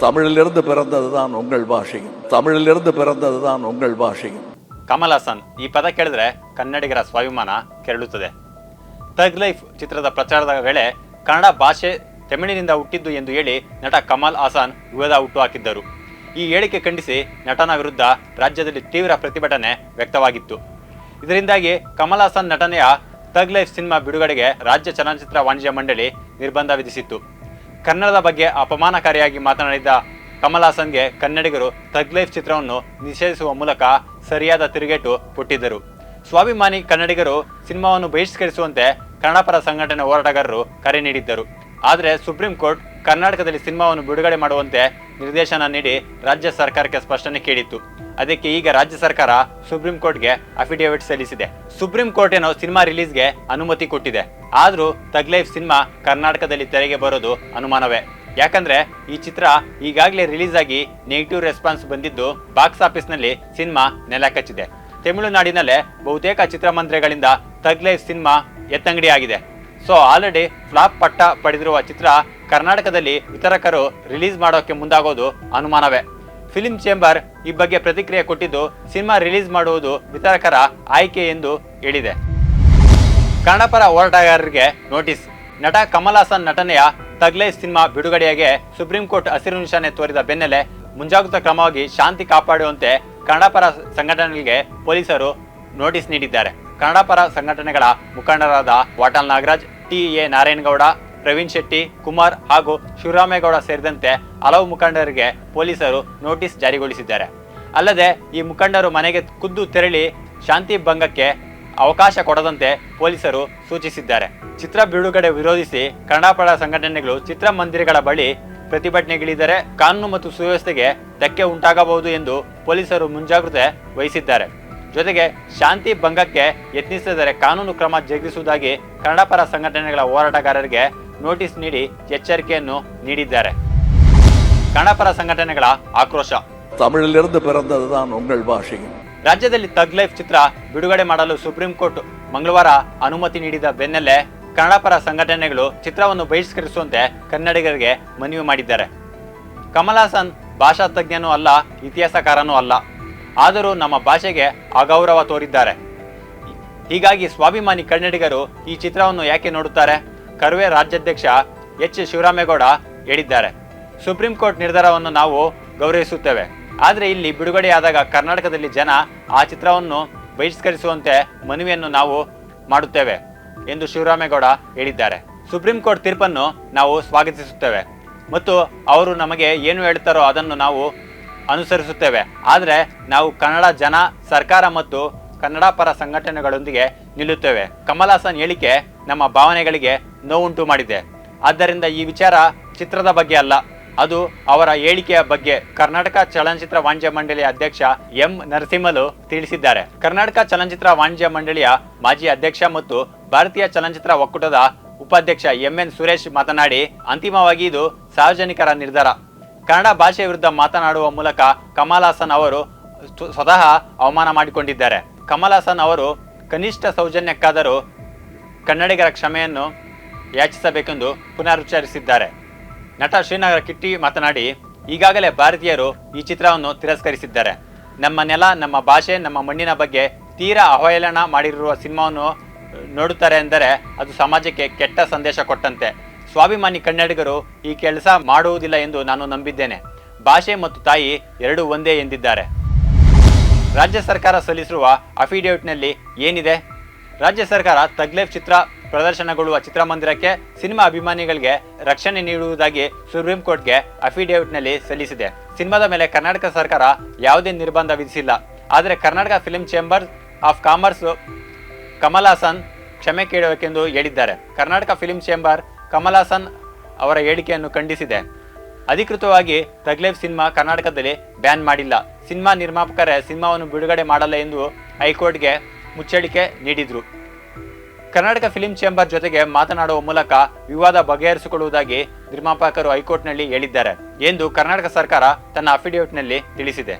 தமிழிலிருந்து பிறந்ததுதான் உங்கள் பாஷையும் தமிழிலிருந்து பிறந்ததுதான் உங்கள் பாஷையும் ಕಮಲ್ ಹಾಸನ್ ಈ ಪದ ಕೇಳಿದ್ರೆ ಕನ್ನಡಿಗರ ಸ್ವಾಭಿಮಾನ ಕೆರಳುತ್ತದೆ ಥಗ್ ಲೈಫ್ ಚಿತ್ರದ ಪ್ರಚಾರದ ವೇಳೆ ಕನ್ನಡ ಭಾಷೆ ತಮಿಳಿನಿಂದ ಹುಟ್ಟಿದ್ದು ಎಂದು ಹೇಳಿ ನಟ ಕಮಲ್ ಹಾಸನ್ ವಿವಾದ ಹುಟ್ಟುಹಾಕಿದ್ದರು ಈ ಹೇಳಿಕೆ ಖಂಡಿಸಿ ನಟನ ವಿರುದ್ಧ ರಾಜ್ಯದಲ್ಲಿ ತೀವ್ರ ಪ್ರತಿಭಟನೆ ವ್ಯಕ್ತವಾಗಿತ್ತು ಇದರಿಂದಾಗಿ ಕಮಲ್ ಹಾಸನ್ ನಟನೆಯ ಥಗ್ ಲೈಫ್ ಸಿನಿಮಾ ಬಿಡುಗಡೆಗೆ ರಾಜ್ಯ ಚಲನಚಿತ್ರ ವಾಣಿಜ್ಯ ಮಂಡಳಿ ನಿರ್ಬಂಧ ವಿಧಿಸಿತ್ತು ಕನ್ನಡದ ಬಗ್ಗೆ ಅಪಮಾನಕಾರಿಯಾಗಿ ಮಾತನಾಡಿದ ಕಮಲ್ ಹಾಸನ್ಗೆ ಕನ್ನಡಿಗರು ಥಗ್ ಲೈಫ್ ಚಿತ್ರವನ್ನು ನಿಷೇಧಿಸುವ ಮೂಲಕ ಸರಿಯಾದ ತಿರುಗೇಟು ಕೊಟ್ಟಿದ್ದರು ಸ್ವಾಭಿಮಾನಿ ಕನ್ನಡಿಗರು ಸಿನಿಮಾವನ್ನು ಬಹಿಷ್ಕರಿಸುವಂತೆ ಕನ್ನಡಪರ ಸಂಘಟನೆ ಹೋರಾಟಗಾರರು ಕರೆ ನೀಡಿದ್ದರು. ಆದರೆ ಸುಪ್ರೀಂ ಕೋರ್ಟ್ ಕರ್ನಾಟಕದಲ್ಲಿ ಸಿನಿಮಾವನ್ನು ಬಿಡುಗಡೆ ಮಾಡುವಂತೆ ನಿರ್ದೇಶನ ನೀಡಿ ರಾಜ್ಯ ಸರ್ಕಾರಕ್ಕೆ ಸ್ಪಷ್ಟನೆ ಕೇಳಿತ್ತು. ಅದಕ್ಕೆ ಈಗ ರಾಜ್ಯ ಸರ್ಕಾರ ಸುಪ್ರೀಂ ಕೋರ್ಟ್ಗೆ ಅಫಿಡೇವಿಟ್ ಸಲ್ಲಿಸಿದೆ. ಸುಪ್ರೀಂ ಕೋರ್ಟ್ ಏನೋ ಸಿನಿಮಾ ರಿಲೀಸ್ಗೆ ಅನುಮತಿ ಕೊಟ್ಟಿದೆ. ಆದರೂ ತಗ್ ಲೈಫ್ ಸಿನಿಮಾ ಕರ್ನಾಟಕದಲ್ಲಿ ತೆರೆಗೆ ಬರೋದು ಅನುಮಾನವೇ. ಯಾಕಂದ್ರೆ ಈ ಚಿತ್ರ ಈಗಾಗಲೇ ರಿಲೀಸ್ ಆಗಿ ನೆಗೆಟಿವ್ ರೆಸ್ಪಾನ್ಸ್ ಬಂದಿದ್ದು ಬಾಕ್ಸ್ ಆಫೀಸ್ನಲ್ಲಿ ಸಿನಿಮಾ ನೆಲ ಕಚ್ಚಿದೆ. ತಮಿಳುನಾಡಿನಲ್ಲೇ ಬಹುತೇಕ ಚಿತ್ರಮಂದಿರಗಳಿಂದ ತಗ್ ಲೈಫ್ ಸಿನಿಮಾ ಎತ್ತಂಗಡಿ ಆಗಿದೆ. ಸೊ ಆಲ್ರೆಡಿ ಫ್ಲಾಪ್ ಪಟ್ಟ ಪಡೆದಿರುವ ಚಿತ್ರ ಕರ್ನಾಟಕದಲ್ಲಿ ವಿತರಕರು ರಿಲೀಸ್ ಮಾಡೋಕೆ ಮುಂದಾಗೋದು ಅನುಮಾನವೇ. ಫಿಲಿಂ ಚೇಂಬರ್ ಈ ಬಗ್ಗೆ ಪ್ರತಿಕ್ರಿಯೆ ಕೊಟ್ಟಿದ್ದು ಸಿನಿಮಾ ರಿಲೀಸ್ ಮಾಡುವುದು ವಿತರಕರ ಆಯ್ಕೆ ಎಂದು ಹೇಳಿದೆ. ಕನ್ನಡಪರ ಹೋರಾಟಗಾರರಿಗೆ ನೋಟಿಸ್ ನಟ ಕಮಲ್ ಹಾಸನ್ ನಟನೆಯ ತಗ್ಲೈ ಸಿನಿಮಾ ಬಿಡುಗಡೆಯಾಗೆ ಸುಪ್ರೀಂ ಕೋರ್ಟ್ ಹಸಿರು ನಿಶಾನೆ ತೋರಿದ ಬೆನ್ನಲ್ಲೇ ಮುಂಜಾಗ್ರತಾ ಕ್ರಮವಾಗಿ ಶಾಂತಿ ಕಾಪಾಡುವಂತೆ ಕನ್ನಡಪರ ಸಂಘಟನೆಗಳಿಗೆ ಪೊಲೀಸರು ನೋಟಿಸ್ ನೀಡಿದ್ದಾರೆ. ಕನ್ನಡಪರ ಸಂಘಟನೆಗಳ ಮುಖಂಡರಾದ ವಾಟಾಲ್ ನಾಗರಾಜ್ ಟಿ ಎ. ನಾರಾಯಣಗೌಡ, ಪ್ರವೀಣ್ ಶೆಟ್ಟಿ, ಕುಮಾರ್ ಹಾಗೂ ಶಿವರಾಮೇಗೌಡ ಸೇರಿದಂತೆ ಹಲವು ಮುಖಂಡರಿಗೆ ಪೊಲೀಸರು ನೋಟಿಸ್ ಜಾರಿಗೊಳಿಸಿದ್ದಾರೆ. ಅಲ್ಲದೆ, ಈ ಮುಖಂಡರು ಮನೆಗೆ ಖುದ್ದು ತೆರಳಿ ಶಾಂತಿ ಭಂಗಕ್ಕೆ ಅವಕಾಶ ಕೊಡದಂತೆ ಪೊಲೀಸರು ಸೂಚಿಸಿದ್ದಾರೆ. ಚಿತ್ರ ಬಿಡುಗಡೆ ವಿರೋಧಿಸಿ ಕನ್ನಡಪರ ಸಂಘಟನೆಗಳು ಚಿತ್ರಮಂದಿರಗಳ ಬಳಿ ಪ್ರತಿಭಟನೆಗಿಳಿದರೆ ಕಾನೂನು ಮತ್ತು ಸುವ್ಯವಸ್ಥೆಗೆ ಧಕ್ಕೆ ಉಂಟಾಗಬಹುದು ಎಂದು ಪೊಲೀಸರು ಮುಂಜಾಗ್ರತೆ ವಹಿಸಿದ್ದಾರೆ. ಜೊತೆಗೆ ಶಾಂತಿ ಭಂಗಕ್ಕೆ ಯತ್ನಿಸಿದರೆ ಕಾನೂನು ಕ್ರಮ ಜರುಗಿಸುವುದಾಗಿ ಕನ್ನಡಪರ ಸಂಘಟನೆಗಳ ಹೋರಾಟಗಾರರಿಗೆ ನೋಟಿಸ್ ನೀಡಿ ಎಚ್ಚರಿಕೆಯನ್ನು ನೀಡಿದ್ದಾರೆ ಕನ್ನಡಪರ ಸಂಘಟನೆಗಳ ಆಕ್ರೋಶ தமிழிலிருந்து பிறந்ததுதான் உங்கள் பாஷையும் ರಾಜ್ಯದಲ್ಲಿ ತಗ್ ಲೈಫ್ ಚಿತ್ರ ಬಿಡುಗಡೆ ಮಾಡಲು ಸುಪ್ರೀಂ ಕೋರ್ಟ್ ಮಂಗಳವಾರ ಅನುಮತಿ ನೀಡಿದ ಬೆನ್ನಲ್ಲೇ ಕನ್ನಡಪರ ಸಂಘಟನೆಗಳು ಚಿತ್ರವನ್ನು ಬಹಿಷ್ಕರಿಸುವಂತೆ ಕನ್ನಡಿಗರಿಗೆ ಮನವಿ ಮಾಡಿದ್ದಾರೆ ಕಮಲ್ ಹಾಸನ್ ಭಾಷಾ ತಜ್ಞನೂ ಅಲ್ಲ ಇತಿಹಾಸಕಾರನೂ ಅಲ್ಲ ಆದರೂ ನಮ್ಮ ಭಾಷೆಗೆ ಅಗೌರವ ತೋರಿದ್ದಾರೆ. ಹೀಗಾಗಿ ಸ್ವಾಭಿಮಾನಿ ಕನ್ನಡಿಗರು ಈ ಚಿತ್ರವನ್ನು ಯಾಕೆ ನೋಡುತ್ತಾರೆ? ಕರ್ವೆ ರಾಜ್ಯಾಧ್ಯಕ್ಷ ಎಚ್. ಶಿವರಾಮೇಗೌಡ ಹೇಳಿದ್ದಾರೆ. ಸುಪ್ರೀಂ ಕೋರ್ಟ್ ನಿರ್ಧಾರವನ್ನು ನಾವು ಗೌರವಿಸುತ್ತೇವೆ. ಆದರೆ ಇಲ್ಲಿ ಬಿಡುಗಡೆಯಾದಾಗ ಕರ್ನಾಟಕದಲ್ಲಿ ಜನ ಆ ಚಿತ್ರವನ್ನು ಬಹಿಷ್ಕರಿಸುವಂತೆ ಮನವಿಯನ್ನು ನಾವು ಮಾಡುತ್ತೇವೆ ಎಂದು ಶಿವರಾಮೇಗೌಡ ಹೇಳಿದ್ದಾರೆ. ಸುಪ್ರೀಂ ಕೋರ್ಟ್ ತೀರ್ಪನ್ನು ನಾವು ಸ್ವಾಗತಿಸುತ್ತೇವೆ. ಮತ್ತು ಅವರು ನಮಗೆ ಏನು ಹೇಳ್ತಾರೋ ಅದನ್ನು ನಾವು ಅನುಸರಿಸುತ್ತೇವೆ. ಆದರೆ ನಾವು ಕನ್ನಡ ಜನ, ಸರ್ಕಾರ ಮತ್ತು ಕನ್ನಡ ಪರ ಸಂಘಟನೆಗಳೊಂದಿಗೆ ನಿಲ್ಲುತ್ತೇವೆ. ಕಮಲಾಸನ್ ಹೇಳಿಕೆ ನಮ್ಮ ಭಾವನೆಗಳಿಗೆ ನೋವುಂಟು ಮಾಡಿದೆ. ಆದ್ದರಿಂದ ಈ ವಿಚಾರ ಚಿತ್ರದ ಬಗ್ಗೆ ಅಲ್ಲ, ಅದು ಅವರ ಹೇಳಿಕೆಯ ಬಗ್ಗೆ ಕರ್ನಾಟಕ ಚಲನಚಿತ್ರ ವಾಣಿಜ್ಯ ಮಂಡಳಿಯ ಅಧ್ಯಕ್ಷ ಎಂ ನರಸಿಂಹಲು ತಿಳಿಸಿದ್ದಾರೆ. ಕರ್ನಾಟಕ ಚಲನಚಿತ್ರ ವಾಣಿಜ್ಯ ಮಂಡಳಿಯ ಮಾಜಿ ಅಧ್ಯಕ್ಷ ಮತ್ತು ಭಾರತೀಯ ಚಲನಚಿತ್ರ ಒಕ್ಕೂಟದ ಉಪಾಧ್ಯಕ್ಷ ಎಂ ಎನ್ ಸುರೇಶ್ ಮಾತನಾಡಿ, ಅಂತಿಮವಾಗಿ ಇದು ಸಾರ್ವಜನಿಕರ ನಿರ್ಧಾರ. ಕನ್ನಡ ಭಾಷೆ ವಿರುದ್ಧ ಮಾತನಾಡುವ ಮೂಲಕ ಕಮಲ್ ಹಾಸನ್ ಅವರು ಸ್ವ- ಸ್ವತಃ ಅವಮಾನ ಮಾಡಿಕೊಂಡಿದ್ದಾರೆ. ಕಮಲ್ ಹಾಸನ್ ಅವರು ಕನಿಷ್ಠ ಸೌಜನ್ಯಕ್ಕಾದರೂ ಕನ್ನಡಿಗರ ಕ್ಷಮೆಯನ್ನು ಯಾಚಿಸಬೇಕೆಂದು ಪುನರುಚ್ಚರಿಸಿದ್ದಾರೆ. ನಟ ಶ್ರೀನಗರ ಕಿಟ್ಟಿ ಮಾತನಾಡಿ, ಈಗಾಗಲೇ ಭಾರತೀಯರು ಈ ಚಿತ್ರವನ್ನು ತಿರಸ್ಕರಿಸಿದ್ದಾರೆ. ನಮ್ಮ ನೆಲ, ನಮ್ಮ ಭಾಷೆ, ನಮ್ಮ ಮಣ್ಣಿನ ಬಗ್ಗೆ ತೀರಾ ಅವಹೇಳನ ಮಾಡಿರುವ ಸಿನಿಮಾವನ್ನು ನೋಡುತ್ತಾರೆ ಎಂದರೆ ಅದು ಸಮಾಜಕ್ಕೆ ಕೆಟ್ಟ ಸಂದೇಶ ಕೊಟ್ಟಂತೆ. ಸ್ವಾಭಿಮಾನಿ ಕನ್ನಡಿಗರು ಈ ಕೆಲಸ ಮಾಡುವುದಿಲ್ಲ ಎಂದು ನಾನು ನಂಬಿದ್ದೇನೆ. ಭಾಷೆ ಮತ್ತು ತಾಯಿ ಎರಡೂ ಒಂದೇ ಎಂದಿದ್ದಾರೆ. ರಾಜ್ಯ ಸರ್ಕಾರ ಸಲ್ಲಿಸಿರುವ ಅಫಿಡೇವಿಟ್ನಲ್ಲಿ ಏನಿದೆ? ರಾಜ್ಯ ಸರ್ಕಾರ ತಗ್ಲೇಫ್ ಚಿತ್ರ ಪ್ರದರ್ಶನಗೊಳ್ಳುವ ಚಿತ್ರಮಂದಿರಕ್ಕೆ ಸಿನಿಮಾ ಅಭಿಮಾನಿಗಳಿಗೆ ರಕ್ಷಣೆ ನೀಡುವುದಾಗಿ ಸುಪ್ರೀಂ ಕೋರ್ಟ್ಗೆ ಅಫಿಡೇವಿಟ್ನಲ್ಲಿ ಸಲ್ಲಿಸಿದೆ. ಸಿನಿಮಾದ ಮೇಲೆ ಕರ್ನಾಟಕ ಸರ್ಕಾರ ಯಾವುದೇ ನಿರ್ಬಂಧ ವಿಧಿಸಿಲ್ಲ. ಆದರೆ Karnataka film chamber of commerce Kamal Haasan ಕ್ಷಮೆ ಕೇಳಬೇಕೆಂದು ಹೇಳಿದ್ದಾರೆ. ಕರ್ನಾಟಕ ಫಿಲ್ಮ್ ಚೇಂಬರ್ ಕಮಲ್ ಹಾಸನ್ ಅವರ ಹೇಳಿಕೆಯನ್ನು ಖಂಡಿಸಿದೆ. ಅಧಿಕೃತವಾಗಿ ತಗ್ಲೇಫ್ ಸಿನಿಮಾ ಕರ್ನಾಟಕದಲ್ಲಿ ಬ್ಯಾನ್ ಮಾಡಿಲ್ಲ. ಸಿನಿಮಾ ನಿರ್ಮಾಪಕರೇ ಸಿನಿಮಾವನ್ನು ಬಿಡುಗಡೆ ಮಾಡಲ್ಲ ಎಂದು ಹೈಕೋರ್ಟ್ಗೆ ಮುಚ್ಚಳಿಕೆ ನೀಡಿದರು. ಕರ್ನಾಟಕ ಫಿಲ್ಮ್ ಚೇಂಬರ್ ಜೊತೆಗೆ ಮಾತನಾಡುವ ಮೂಲಕ ವಿವಾದ ಬಗೆಹರಿಸಿಕೊಳ್ಳುವುದಾಗಿ ನಿರ್ಮಾಪಕರು ಹೈಕೋರ್ಟ್ನಲ್ಲಿ ಹೇಳಿದ್ದಾರೆ ಎಂದು ಕರ್ನಾಟಕ ಸರ್ಕಾರ ತನ್ನ ಅಫಿಡೇವಿಟ್ನಲ್ಲಿ ತಿಳಿಸಿದೆ.